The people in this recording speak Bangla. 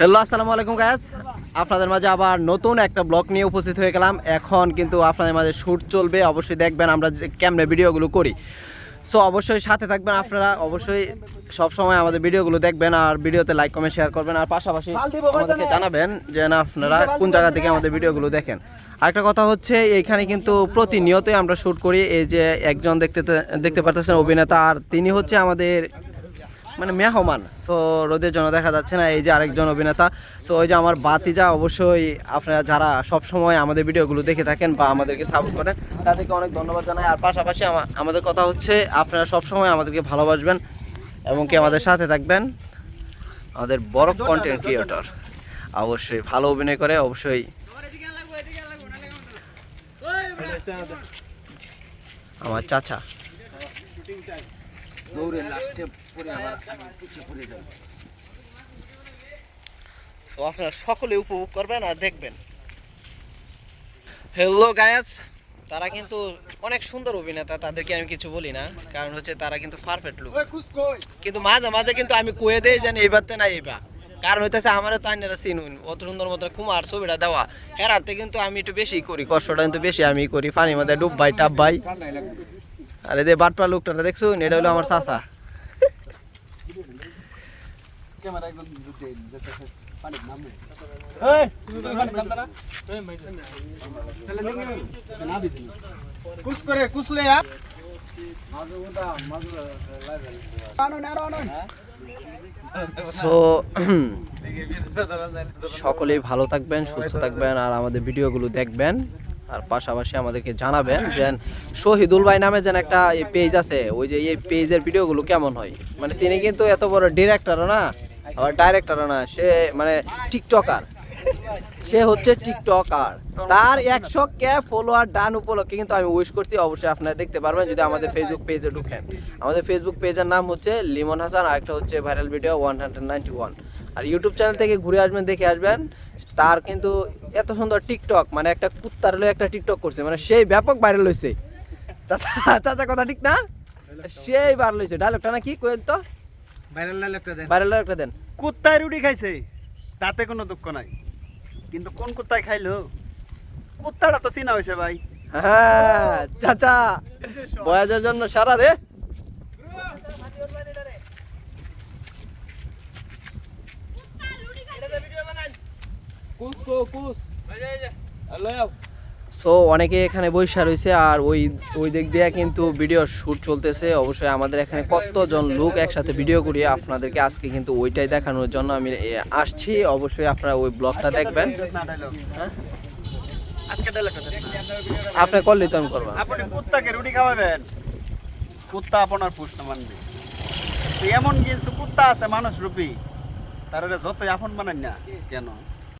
হ্যালো আসসালামু আলাইকুম গায়াস আপনাদের মাঝে আবার নতুন একটা ব্লগ নিয়ে উপস্থিত হয়ে গেলাম। এখন কিন্তু আপনাদের মাঝে শ্যুট চলবে। অবশ্যই দেখবেন আমরা যে কেমনে ভিডিওগুলো করি। সো অবশ্যই সাথে থাকবেন আপনারা। অবশ্যই সব সময় আমাদের ভিডিওগুলো দেখবেন আর ভিডিওতে লাইক কমেন্ট শেয়ার করবেন। আর পাশাপাশি আমাদেরকে জানাবেন যে না আপনারা কোন জায়গা থেকে আমাদের ভিডিওগুলো দেখেন। আরেকটা কথা হচ্ছে এইখানে কিন্তু প্রতিনিয়তই আমরা শ্যুট করি। এই যে একজন দেখতে দেখতে পারতেছেন অভিনেতা আর তিনি হচ্ছে আমাদের মানে মেহমান। সো রোদের জন্য দেখা যাচ্ছে না এই যে আরেকজন অভিনেতা। সো ওই যে আমার বাতিজা অবশ্যই আপনারা যারা সব সময় আমাদের ভিডিওগুলো দেখে থাকেন বা আমাদেরকে সাপোর্ট করেন, তাদেরকে অনেক ধন্যবাদ জানাই। আর পাশাপাশি আমাদের কথা হচ্ছে, আপনারা সব সময় আমাদেরকে ভালোবাসবেন এবং কি আমাদের সাথে থাকবেন? আমাদের বড় কন্টেন্ট ক্রিয়েটর অবশ্যই ভালো অভিনয় করে, অবশ্যই। আমার চাচা। দৌড়ে লাস্টে পরে আবার পিছিয়ে পড়ে যাই তো আপনারা সকলে উপভোগ করবেন আর দেখবেন। হ্যালো গায়াস তারা কিন্তু অনেক সুন্দর অভিনেতা তাদেরকে আমি কিছু বলি না কারণ হচ্ছে তারা কিন্তু পারফেক্ট লুক কিন্তু মাঝে মাঝে কিন্তু আমি কয়ে দেই জানি এইবারতে না এইবার কারণ হইতেছে আমারও তো আইনারা চিনুন অত সুন্দর মতো কুমার ছবিটা দেওয়া। হেরাতে কিন্তু আমি একটু বেশি করি কষ্টটা কিন্তু বেশি আমি করি পানির মধ্যে ডুব ভাই টাপ ভাই। আরে যে বাটপা লোকটা দেখছুন এটা হলো আমার চাচা। সকলেই ভালো থাকবেন সুস্থ থাকবেন আর আমাদের ভিডিওগুলো দেখবেন। আর পাশাপাশি আমাদেরকে জানাবেন যে শহীদুল ভাই নামে যেন একটা পেজ আছে, ওই যে এই পেজের ভিডিওগুলো কেমন হয়? মানে তিনি কিন্তু এত বড় ডিরেক্টরও না, আবার ডাইরেক্টরও না, সে মানে টিকটকার সে হচ্ছে টিকটকার তার একশো কে ফলোয়ার ডান উপলক্ষে কিন্তু আমি উইশ করছি, অবশ্যই আপনারা দেখতে পারবেন যদি আমাদের ফেসবুক পেজে ঢুকেন। আমাদের ফেসবুক পেজের নাম হচ্ছে লিমন হাসান আর একটা হচ্ছে viral video one hundred ninety one আর ইউটিউব চ্যানেল থেকে ঘুরে আসবেন, দেখে আসবেন তার কিন্তু এত সুন্দর টিকটক মানে একটা কুত্তার হলে একটা টিকটক করছে মানে সেই ব্যাপক ভাইরাল হয়েছে চাচা চাচা কথা ঠিক না? সেই ভাইরাল হয়েছে ডায়লগটা না কি কইেন তো? ভাইরাল একটা দেন। ভাইরাল একটা দেন। কুত্তায় রুটি খাইছে তাতে কোনো দুঃখ নাই। কিন্তু কোন কুত্তায় খাইলো? কুত্তাটা তো চিনা হয়েছে ভাই। হ্যাঁ চাচা। বয়াজের জন্য সারা রে। সো অনেকে এখানে বৈশা রয়েছে আর ওই ওই দিক দিয়ে কিন্তু ভিডিও শ্যুট চলতেছে। অবশ্যই আমাদের এখানে কতজন লোক একসাথে ভিডিও করি আপনাদেরকে আজকে কিন্তু ওইটাই দেখানোর জন্য আমি এ, আসছি। অবশ্যই আপনারা ওই ব্লগটা দেখবেন। হ্যাঁ? আপনি করলেই তো আমি করব। আপনি কুত্তাকে রুটি খাওয়াবেন। কুত্তা আপনার প্রশ্ন মানবে। এমন কিছু কুত্তা আছে মানুষ রূপী। তারা যতই আপন বানান না কেন?